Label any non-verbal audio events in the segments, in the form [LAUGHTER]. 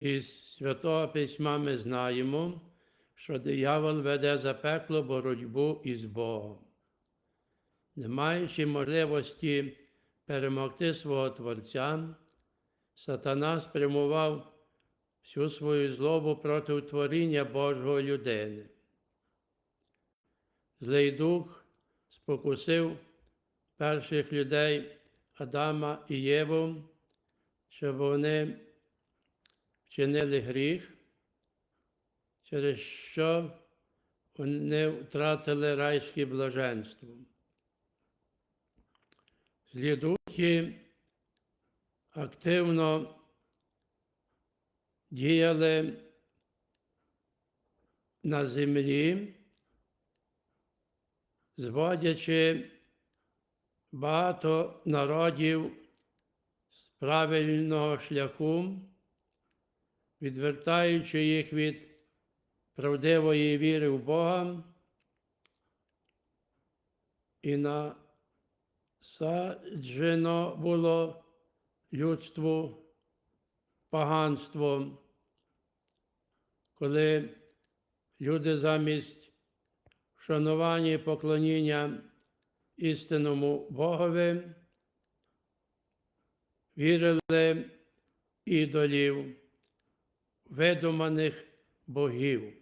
Із Святого Письма ми знаємо, що диявол веде запеклу боротьбу із Богом. Не маючи можливості перемогти свого Творця, сатана спрямував всю свою злобу проти творіння Божого людини. Злий дух спокусив перших людей Адама і Єву, щоб вони вчинили гріх, через що вони втратили райське блаженство. Злі духи активно діяли на землі, зводячи багато народів з правильного шляху, відвертаючи їх від правдивої віри в Бога і насаджено було людству поганство, коли люди замість вшанування і поклоніння істинному Богові вірили ідолів, видуманих богів.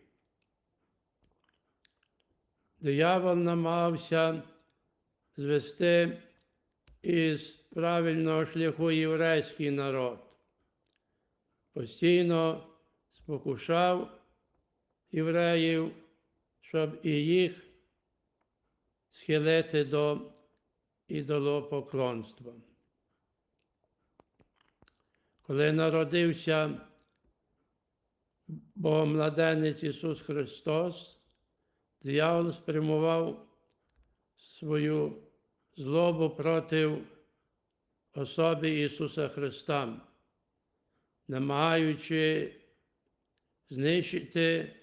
Диявол намагався звести із правильного шляху єврейський народ, постійно спокушав євреїв, щоб і їх схилити до ідолопоклонства. Коли народився Богомладенець Ісус Христос, диявол спрямував свою злобу проти особи Ісуса Христа, намагаючи знищити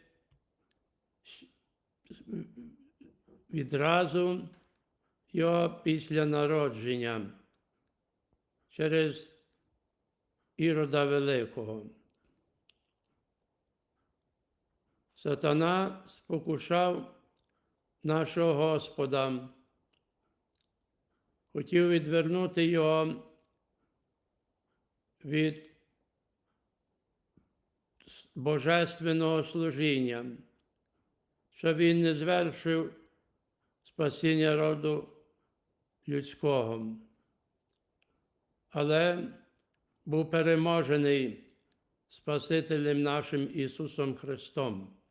відразу його після народження через Ірода Великого. Сатана спокушав нашого Господа, хотів відвернути його від божественного служіння, щоб він не звершив спасіння роду людського, але був переможений Спасителем нашим Ісусом Христом.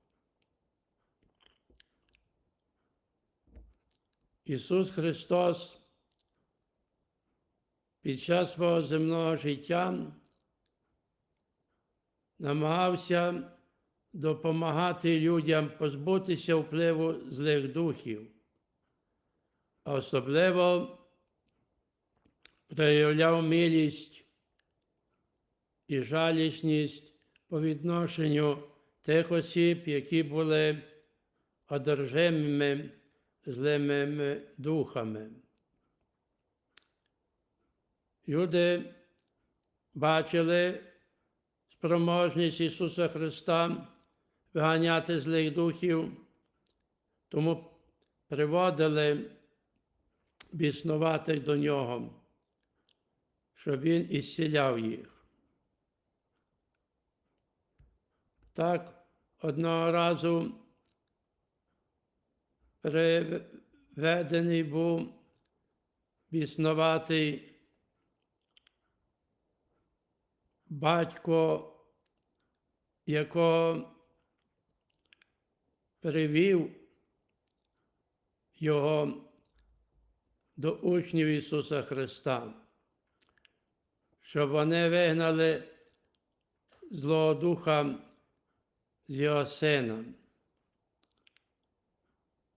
Ісус Христос під час свого земного життя намагався допомагати людям позбутися впливу злих духів, а особливо проявляв милість і жалісність по відношенню тих осіб, які були одержимими злими духами. Люди бачили спроможність Ісуса Христа виганяти злих духів, тому приводили біснуватих до Нього, щоб Він ісціляв їх. Так, одного разу приведений був біснуватий батько, якого привів його до учнів Ісуса Христа, щоб вони вигнали злого духа з його сина.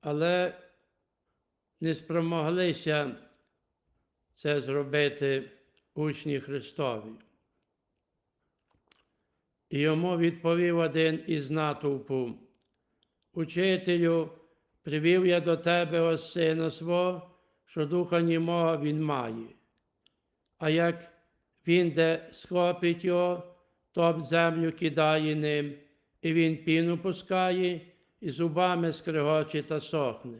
Але не спромоглися це зробити учні Христові. І йому відповів один із натовпу, Учителю, привів я до тебе ось сина свого, що духа німого він має. А як він де схопить його, топ землю кидає ним, і він піну пускає, і зубами скригоче та сохне.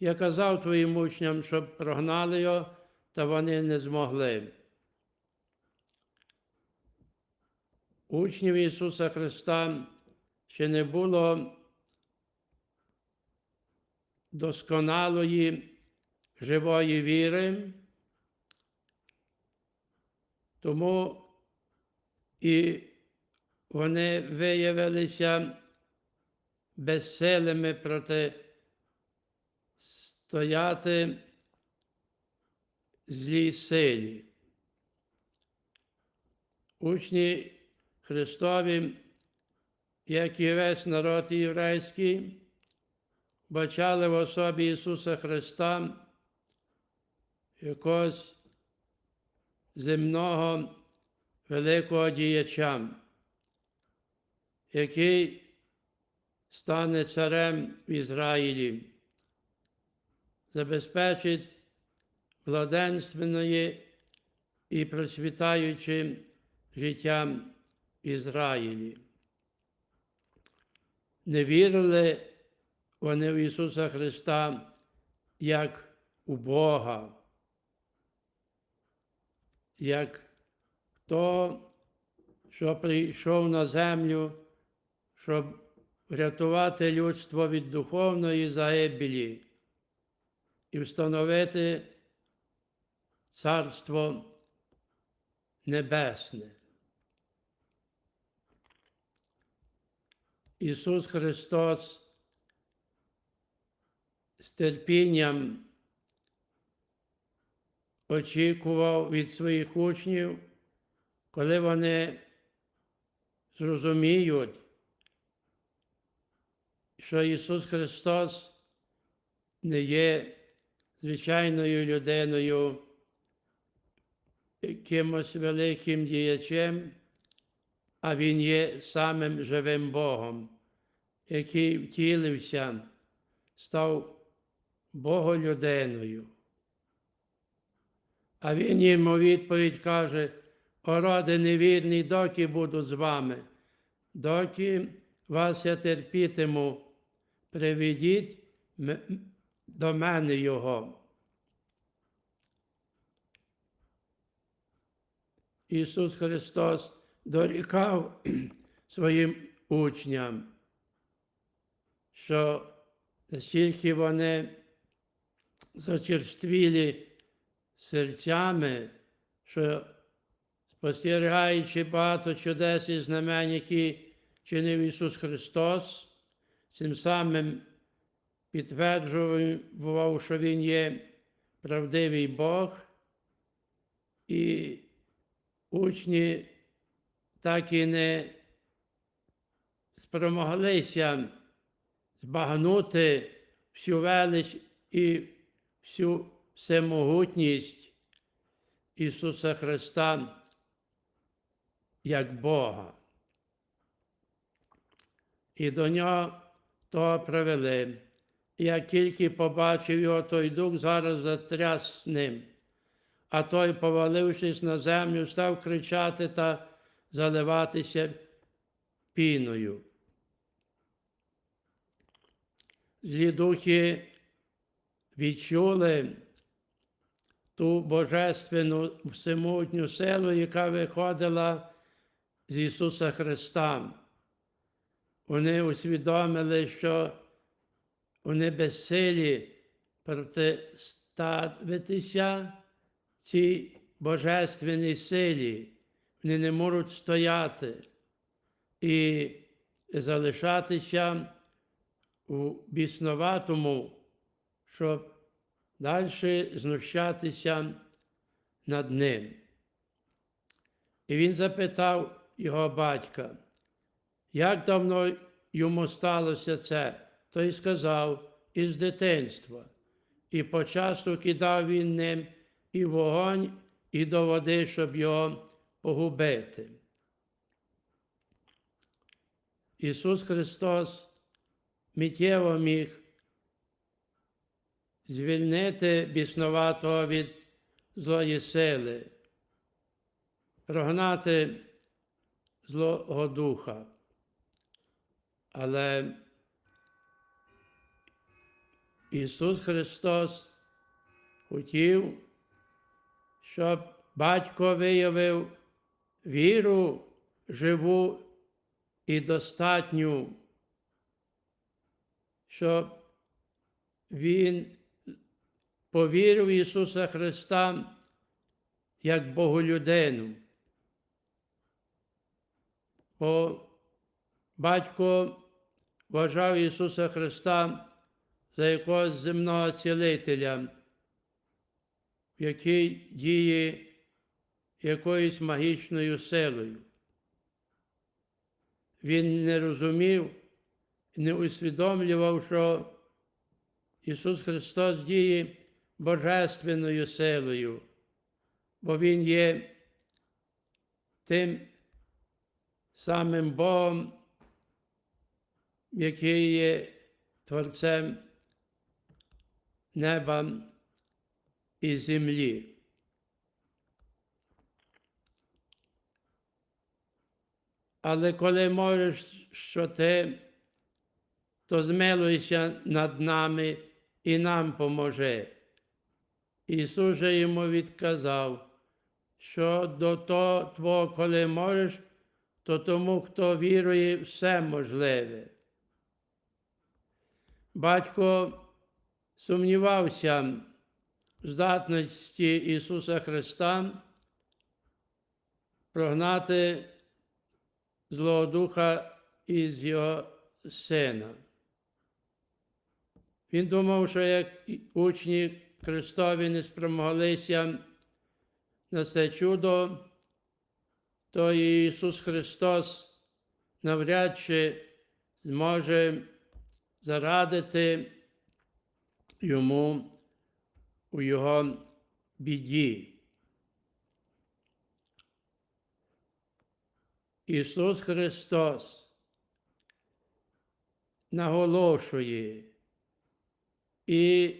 Я казав твоїм учням, щоб прогнали його, та вони не змогли. Учнів Ісуса Христа ще не було досконалої живої віри, тому і вони виявилися безсилими проти стояти злій силі. Учні Христові, як і весь народ єврейський, бачали в особі Ісуса Христа якогось земного великого діяча, який стане царем в Ізраїлі, забезпечить владенственної і процвітаючим життям Ізраїлі. Не вірили вони в Ісуса Христа як у Бога, як то, що прийшов на землю, щоб врятувати людство від духовної загибелі і встановити Царство Небесне. Ісус Христос з терпінням очікував від своїх учнів, коли вони зрозуміють, що Ісус Христос не є звичайною людиною, якимось великим діячем, а Він є самим живим Богом, який втілився, став Боголюдиною. А він їм у відповідь каже, «О, роди невірний, доки буду з вами, доки вас я терпітиму, приведіть до мене Його. Ісус Христос дорікав [CLEARS THROAT] своїм учням, що настільки вони зачерствілі серцями, що спостерігаючи багато чудес і знамень, які чинив Ісус Христос, цим самим підтверджував, що Він є правдивий Бог, і учні так і не спромоглися збагнути всю велич і всю всемогутність Ісуса Христа як Бога. І до нього того привели. Як тільки побачив його, той дух зараз затряс ним, а той, повалившись на землю, став кричати та заливатися піною. Злі духи відчули ту божественну всемогутню силу, яка виходила з Ісуса Христа. Вони усвідомили, що вони безсилі протиставитися цій божественній силі. Вони не можуть стояти і залишатися у біснуватому, щоб далі знущатися над ним. І він запитав його батька, як давно йому сталося це, той сказав із дитинства. І почасту кидав він ним і вогонь, і до води, щоб його погубити. Ісус Христос миттєво міг звільнити біснуватого від злої сили, прогнати Злого Духа. Але Ісус Христос хотів, щоб батько виявив віру живу і достатню, щоб Він повірив Ісуса Христа як Боголюдину. Бо батько вважав Ісуса Христа за якогось земного цілителя, який діє якоюсь магічною силою. Він не розумів, не усвідомлював, що Ісус Христос діє божественною силою, бо Він є тим самим Богом, який є Творцем неба і землі. Але коли можеш, що ти, то змилуйся над нами і нам поможи. Ісус же йому відказав, що до того твого, коли можеш, то тому, хто вірує, все можливе. Батько сумнівався в здатності Ісуса Христа прогнати Злого Духа із Його Сина. Він думав, що як учні Христові не спромоглися на це чудо, то Ісус Христос навряд чи зможе зарадити йому у його біді. Ісус Христос наголошує і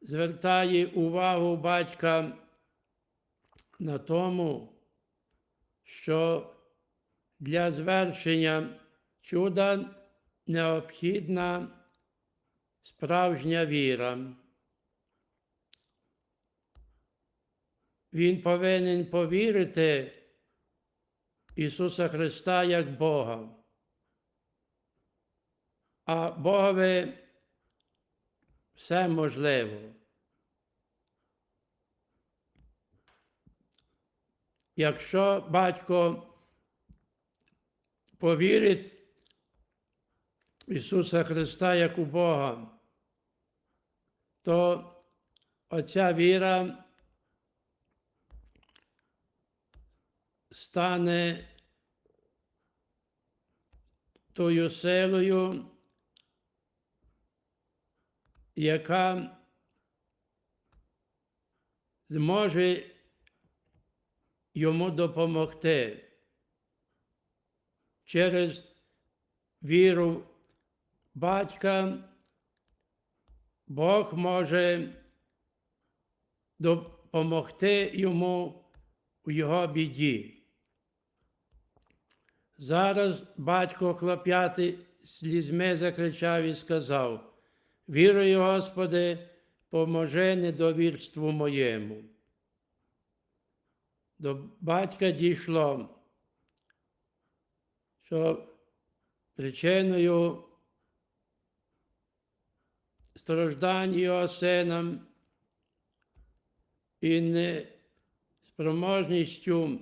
звертає увагу батька на тому, що для звершення чуда необхідна справжня віра. Він повинен повірити Ісуса Христа як Бога. А Богові все можливо. Якщо батько повірить Ісуса Христа як у Бога, то оця віра стане тою силою, яка зможе йому допомогти через віру батька Бог може допомогти йому у його біді. Зараз батько хлоп'яти слізьми закричав і сказав: Вірую, Господи, поможи недовірству моєму. До батька дійшло, що причиною страждань його сином і неспроможністю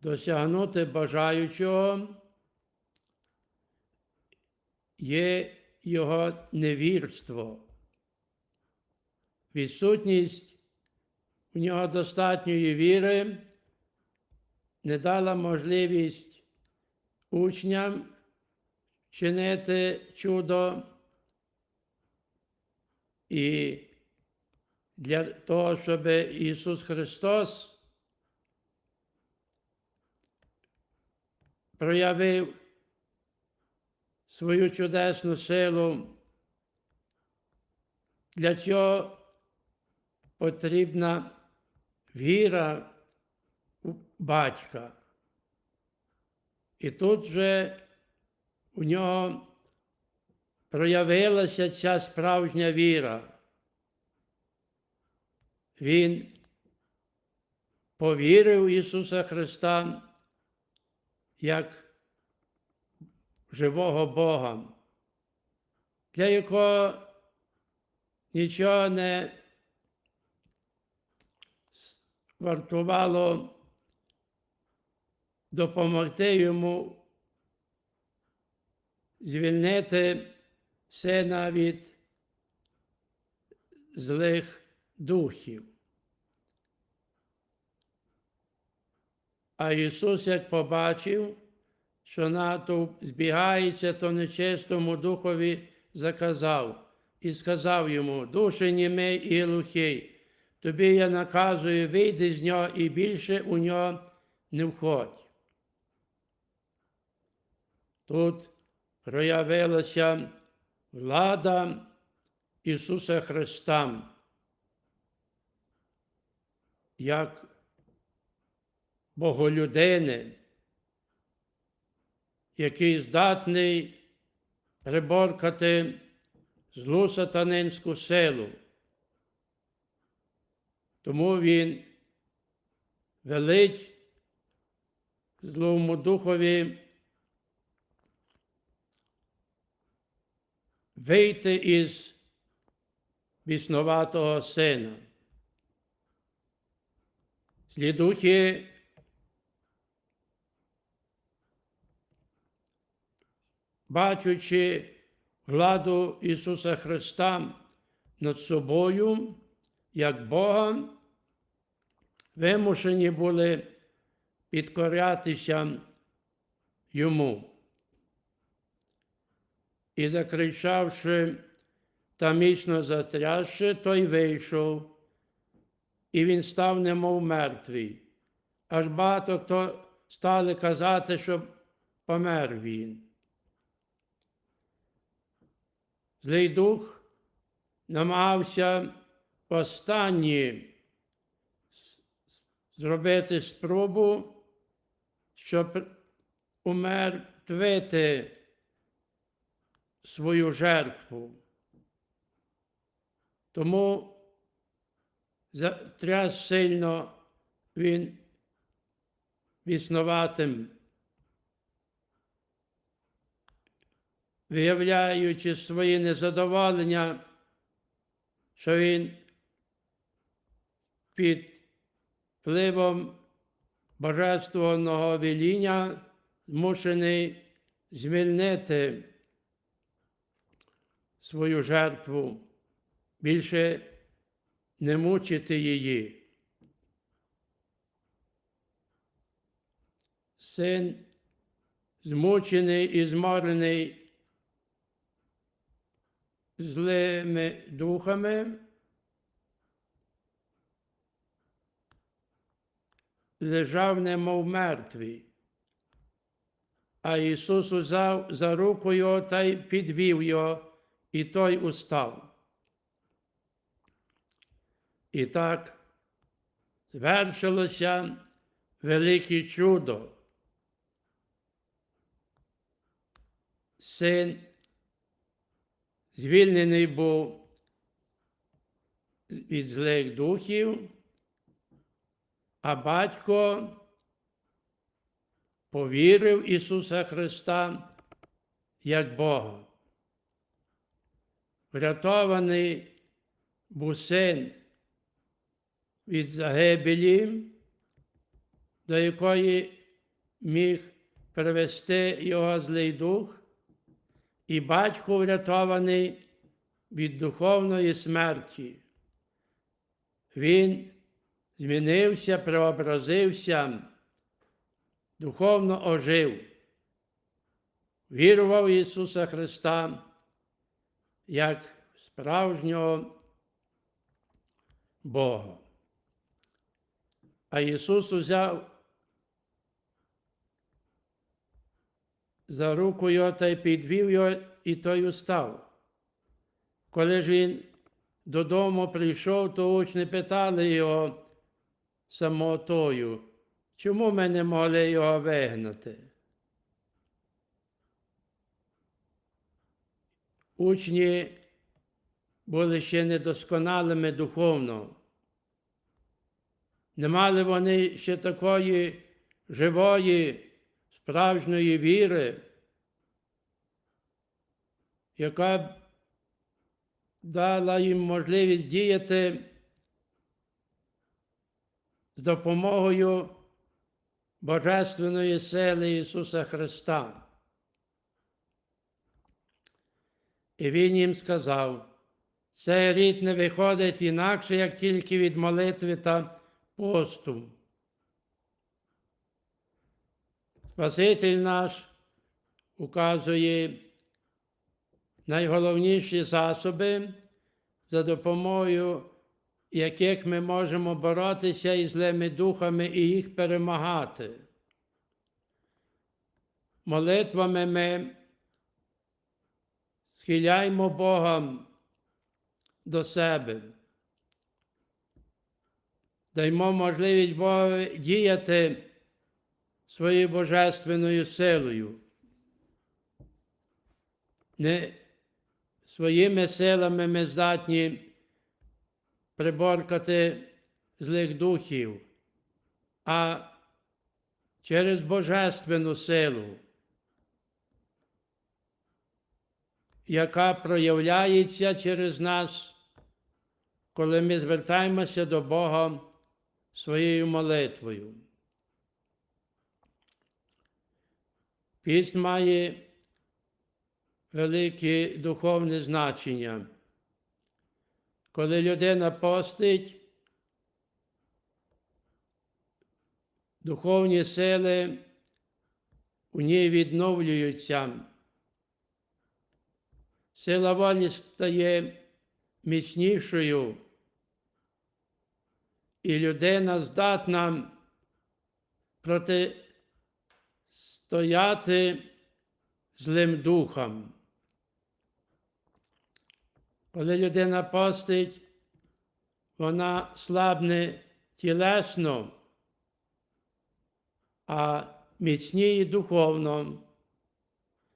досягнути бажаючого є його невірство, відсутність у нього достатньої віри не дала можливість учням чинити чудо і для того, щоб Ісус Христос проявив свою чудесну силу. Для цього потрібна віра у батька. І тут же у нього проявилася ця справжня віра. Він повірив Ісуса Христа як живого Бога, для якого нічого не вартувало допомогти йому звільнити сина від злих духів. А Ісус, як побачив, що натовп збігається, то нечистому духові заказав і сказав йому: Душе німий і глухий, тобі я наказую, вийди з нього і більше у нього не входь. Тут проявилася влада Ісуса Христа, як Боголюдини, який здатний приборкати злу сатанинську силу. Тому він велить злому духові вийти із біснуватого сина. Злі духи бачучи владу Ісуса Христа над собою, як Бога, вимушені були підкорятися Йому. І закричавши та міцно затрясши, той вийшов, і він став немов мертвий. Аж багато хто стали казати, що помер він. Злий дух намагався останні зробити спробу, щоб умертвити свою жертву. Тому тряс сильно він віснуватим, виявляючи своє незадоволення, що він під впливом божественного веління змушений звільнити свою жертву, більше не мучити її. Син змучений і зморений злими духами, лежав немов мертвий. А Ісус узяв за руку його та й підвів його, і той устав. І так звершилося велике чудо. Син звільнений був від злих духів, а батько повірив Ісуса Христа як Бога. Врятований був син від загибелі, до якої міг привести його злий дух, і батько врятований від духовної смерті. Він змінився, преобразився, духовно ожив, вірував в Ісуса Христа як справжнього Бога. А Ісус узяв за руку його та й підвів його, і той устав. Коли ж він додому прийшов, то учні питали його самотою, чому ми не могли його вигнати? Учні були ще недосконалими духовно. Не мали вони ще такої живої, справжньої віри, яка б дала їм можливість діяти з допомогою Божественної сили Ісуса Христа. І Він їм сказав, цей рід не виходить інакше, як тільки від молитви та посту. Спаситель наш указує найголовніші засоби, за допомогою яких ми можемо боротися із злими духами і їх перемагати. Молитвами ми схиляємо Бога до себе. Даймо можливість Богу діяти своєю божественною силою. Не своїми силами ми здатні приборкати злих духів, а через божественну силу, яка проявляється через нас, коли ми звертаємося до Бога своєю молитвою. Піст має велике духовне значення. Коли людина постить, духовні сили у ній відновлюються. Сила волі стає міцнішою, і людина здатна протистояти злим духам. Коли людина постить, вона слабне тілесно, а міцніє духовно.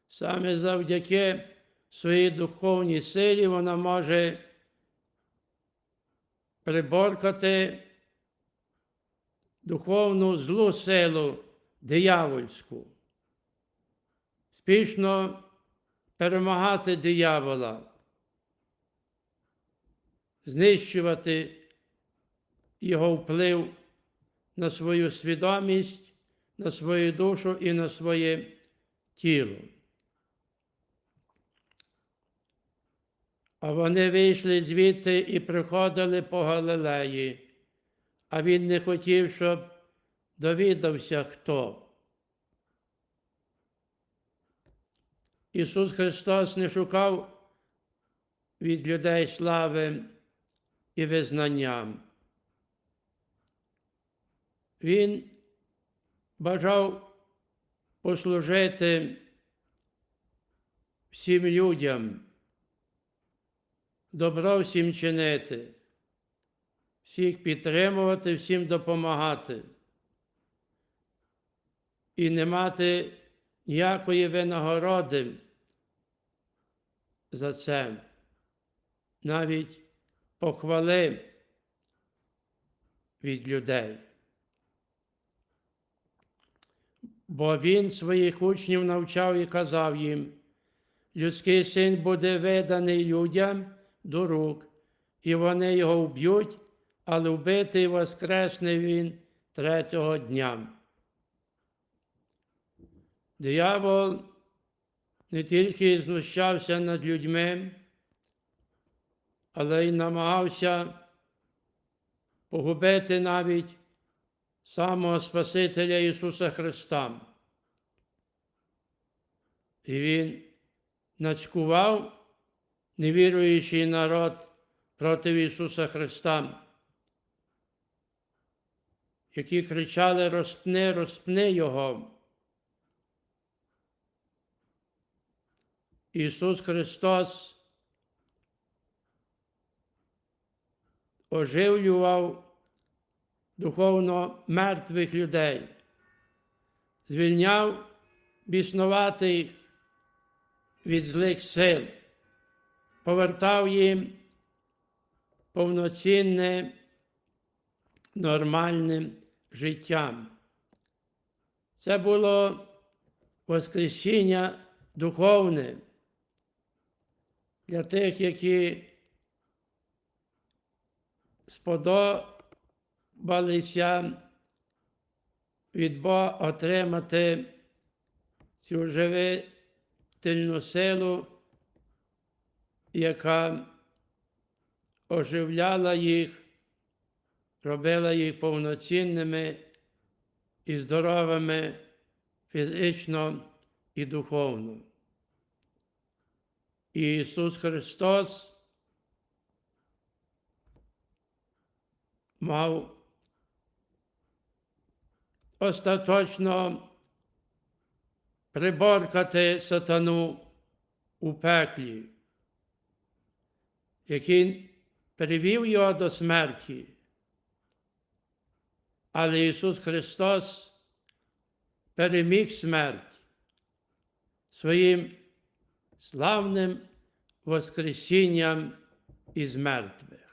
Саме завдяки своїй духовній силі вона може приборкати духовну злу силу диявольську, спішно перемагати диявола знищувати його вплив на свою свідомість, на свою душу і на своє тіло. А вони вийшли звідти і приходили по Галилеї, а він не хотів, щоб довідався хто. Ісус Христос не шукав від людей слави і визнанням. Він бажав послужити всім людям, добро всім чинити, всіх підтримувати, всім допомагати і не мати ніякої винагороди за це. Навіть похвали від людей. Бо він своїх учнів навчав і казав їм, людський син буде виданий людям до рук, і вони його вб'ють, але вбитий воскресне він третього дня. Диявол не тільки знущався над людьми, але й намагався погубити навіть самого Спасителя Ісуса Христа. І Він нацькував невіруючий народ проти Ісуса Христа, які кричали розпни, розпни Його. Ісус Христос оживлював духовно мертвих людей, звільняв біснуватих від злих сил, повертав їм повноцінне нормальним життям. Це було Воскресіння духовне для тих, які сподобалися від Бога отримати цю живительну силу, яка оживляла їх, робила їх повноцінними і здоровими фізично і духовно. І Ісус Христос мав остаточно приборкати сатану у пеклі, який привів його до смерті. Але Ісус Христос переміг смерть своїм славним Воскресінням із мертвих.